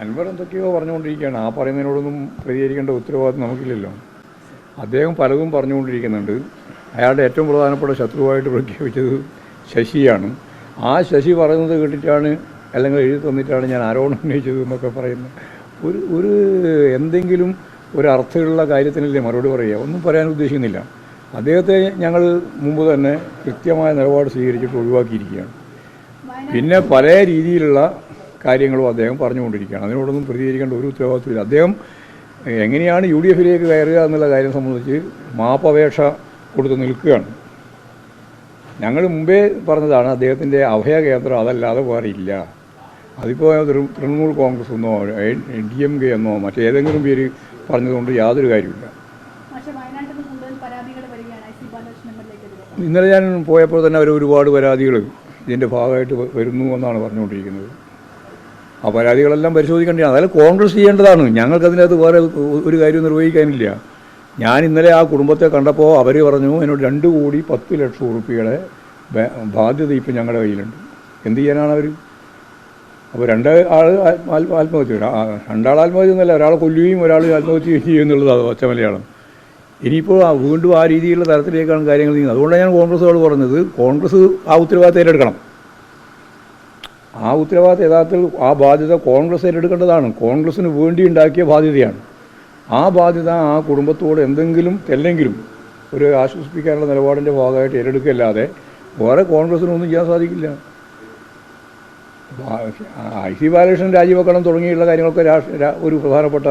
അൻവർ എന്തൊക്കെയോ പറഞ്ഞുകൊണ്ടിരിക്കുകയാണ്. ആ പറയുന്നതിനോടൊന്നും പ്രതികരിക്കേണ്ട ഉത്തരവാദിത്വം നമുക്കില്ലല്ലോ. അദ്ദേഹം പലതും പറഞ്ഞുകൊണ്ടിരിക്കുന്നുണ്ട്. അയാളുടെ ഏറ്റവും പ്രധാനപ്പെട്ട ശത്രുവായിട്ട് പ്രഖ്യാപിച്ചത് ശശിയാണ്. ആ ശശി പറയുന്നത് കേട്ടിട്ടാണ് അല്ലെങ്കിൽ എഴുതി തന്നിട്ടാണ് ഞാൻ ആരോപണം ഉന്നയിച്ചത് എന്നൊക്കെ പറയുന്നത് ഒരു ഒരു എന്തെങ്കിലും ഒരു അർത്ഥമുള്ള കാര്യത്തിനല്ലേ മറുപടി പറയുക? ഒന്നും പറയാൻ ഉദ്ദേശിക്കുന്നില്ല. അദ്ദേഹത്തെ ഞങ്ങൾ മുമ്പ് തന്നെ കൃത്യമായ നിലപാട് സ്വീകരിച്ചിട്ട് ഒഴിവാക്കിയിരിക്കുകയാണ്. പിന്നെ പല രീതിയിലുള്ള കാര്യങ്ങളും അദ്ദേഹം പറഞ്ഞുകൊണ്ടിരിക്കുകയാണ്. അതിനോടൊന്നും പ്രതികരിക്കേണ്ട ഒരു ഉത്തരവാദിത്വമില്ല. അദ്ദേഹം എങ്ങനെയാണ് യു ഡി എഫിലേക്ക് കയറുക എന്നുള്ള കാര്യം സംബന്ധിച്ച് മാപ്പപേക്ഷ കൊടുത്ത് നിൽക്കുകയാണ്. ഞങ്ങൾ മുമ്പേ പറഞ്ഞതാണ് അദ്ദേഹത്തിന്റെ അഭയ കേന്ദ്രം അതല്ലാതെ വേറെ ഇല്ല. അതിപ്പോൾ തൃണമൂൽ കോൺഗ്രസ് എന്നോ ഡി എം കെ എന്നോ മറ്റേതെങ്കിലും പേര് പറഞ്ഞതുകൊണ്ട് യാതൊരു കാര്യമില്ല ഇന്നലെ ഞാൻ പോയപ്പോൾ തന്നെ അവർ ഒരുപാട് പരാതികൾ ഇതിന്റെ ഭാഗമായിട്ട് വരുന്നു എന്നാണ് പറഞ്ഞുകൊണ്ടിരിക്കുന്നത്. ആ പരാതികളെല്ലാം പരിശോധിക്കേണ്ടതാണ് അതായത് കോൺഗ്രസ് ചെയ്യേണ്ടതാണ്. ഞങ്ങൾക്കതിനകത്ത് വേറെ ഒരു കാര്യം നിർവഹിക്കാനില്ല. ഞാൻ ഇന്നലെ ആ കുടുംബത്തെ കണ്ടപ്പോൾ അവർ പറഞ്ഞു എന്നോട് രണ്ട് കോടി പത്ത് ലക്ഷം റുപ്യയുടെ ബാധ്യത ഇപ്പം ഞങ്ങളുടെ കയ്യിലുണ്ട്. എന്ത് ചെയ്യാനാണ് അവർ അപ്പോൾ രണ്ട് ആൾ ആത്മഹത്യ. രണ്ടാൾ ആത്മഹത്യ എന്നല്ല ഒരാൾ കൊല്ലുകയും ഒരാൾ ആത്മഹത്യ ചെയ്യുകയും എന്നുള്ളതാണ് ഒച്ച മലയാളം. ഇനിയിപ്പോൾ വീണ്ടും ആ രീതിയിലുള്ള തരത്തിലേക്കാണ് കാര്യങ്ങൾ നീങ്ങുന്നത്. അതുകൊണ്ടാണ് ഞാൻ കോൺഗ്രസോട് പറഞ്ഞത് കോൺഗ്രസ് ആ ഉത്തരവാദിത്തം ഏറ്റെടുക്കണം. ആ ഉത്തരവാദിത്തം യഥാർത്ഥത്തിൽ ആ ബാധ്യത കോൺഗ്രസ് ഏറ്റെടുക്കേണ്ടതാണ് കോൺഗ്രസ്സിന് വേണ്ടി ഉണ്ടാക്കിയ ബാധ്യതയാണ്. ആ ബാധ്യത ആ കുടുംബത്തോട് എന്തെങ്കിലും തെല്ലെങ്കിലും ഒരു ആശ്വസിപ്പിക്കാനുള്ള നിലപാടിന്റെ ഭാഗമായിട്ട് ഏറ്റെടുക്കല്ലാതെ വേറെ കോൺഗ്രസ്സിനൊന്നും ചെയ്യാൻ സാധിക്കില്ല. ഐ സി ബാലകൃഷ്ണൻ രാജിവെക്കണം തുടങ്ങിയുള്ള കാര്യങ്ങളൊക്കെ രാഷ്ട്ര ഒരു പ്രധാനപ്പെട്ട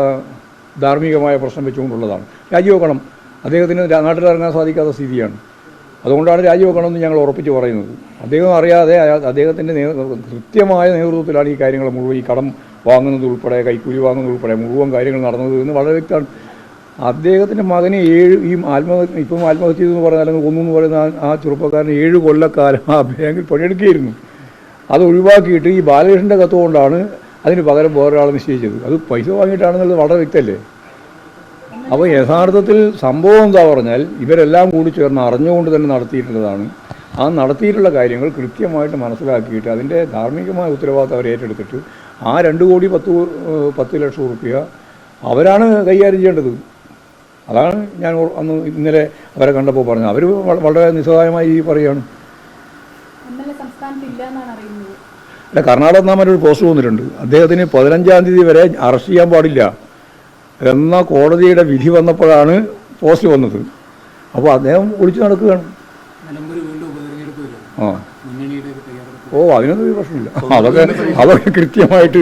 ധാർമ്മികമായ പ്രശ്നം വെച്ചുകൊണ്ടുള്ളതാണ്. രാജിവെക്കണം. അദ്ദേഹത്തിന് നാട്ടിലിറങ്ങാൻ സാധിക്കാത്ത സ്ഥിതിയാണ്. അതുകൊണ്ടാണ് രാജിവെക്കണമെന്ന് ഞങ്ങൾ ഉറപ്പിച്ച് പറയുന്നത്. അദ്ദേഹം അറിയാതെ അദ്ദേഹത്തിന്റെ കൃത്യമായ നേതൃത്വത്തിലാണ് ഈ കാര്യങ്ങൾ മുഴുവൻ ഈ കടം വാങ്ങുന്നത് ഉൾപ്പെടെ കൈക്കൂലി വാങ്ങുന്നത് ഉൾപ്പെടെ മുഴുവൻ കാര്യങ്ങൾ നടന്നത് എന്ന് വളരെ വ്യക്തമാണ്. അദ്ദേഹത്തിന്റെ മകനെ ഏഴ് ഈ ആത്മഹത്യ ഇപ്പം ആത്മഹത്യ ചെയ്തെന്ന് പറഞ്ഞാൽ അല്ലെങ്കിൽ ഒന്നും പറയുന്ന ആ- ആ ചെറുപ്പക്കാരൻ ഏഴ് കൊല്ലക്കാലം ആ ബാങ്കിൽ പണിയെടുക്കുകയായിരുന്നു. അത് ഒഴിവാക്കിയിട്ട് ഈ ബാലകൃഷ്ണന്റെ കത്ത് കൊണ്ടാണ് അതിന് പകരം വേറൊരാൾ നിശ്ചയിച്ചത്. അത് പൈസ വാങ്ങിയിട്ടാണെന്നുള്ളത് വളരെ വ്യക്തമല്ലേ? അപ്പോൾ യഥാർത്ഥത്തിൽ സംഭവം എന്താ പറഞ്ഞാൽ ഇവരെല്ലാം കൂടി ചേർന്ന് അറിഞ്ഞുകൊണ്ട് തന്നെ നടത്തിയിട്ടുള്ളതാണ്. ആ നടത്തിയിട്ടുള്ള കാര്യങ്ങൾ കൃത്യമായിട്ട് മനസ്സിലാക്കിയിട്ട് അതിന്റെ ധാർമ്മികമായ ഉത്തരവാദിത്തം അവർ ഏറ്റെടുത്തിട്ട് ആ രണ്ട് കോടി പത്ത് പത്ത് ലക്ഷം റുപ്യ അവരാണ് കൈകാര്യം ചെയ്യേണ്ടത്. അതാണ് ഞാൻ അന്ന് ഇന്നലെ അവരെ കണ്ടപ്പോൾ പറഞ്ഞത്. അവർ വളരെ നിസ്സഹായമായ രീതി പറയുകയാണ് അല്ല കർണാടക നാമൊരു പോസ്റ്റ് വന്നിട്ടുണ്ട്. അദ്ദേഹത്തിന് പതിനഞ്ചാം തീയതി വരെ അറസ്റ്റ് ചെയ്യാൻ പാടില്ല. എന്ന കോടതിയുടെ വിധി വന്നപ്പോഴാണ് പോസ്റ്റ് വന്നത്. അപ്പോൾ അദ്ദേഹം ഒളിച്ചു നടക്കുകയാണ്. ആ. ഓ അതിനൊന്നും ഒരു പ്രശ്നമില്ല. അതൊക്കെ അതൊക്കെ കൃത്യമായിട്ട്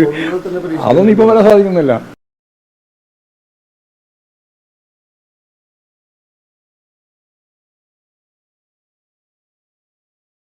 അതൊന്നും ഇപ്പോൾ വരാൻ സാധിക്കുന്നില്ല.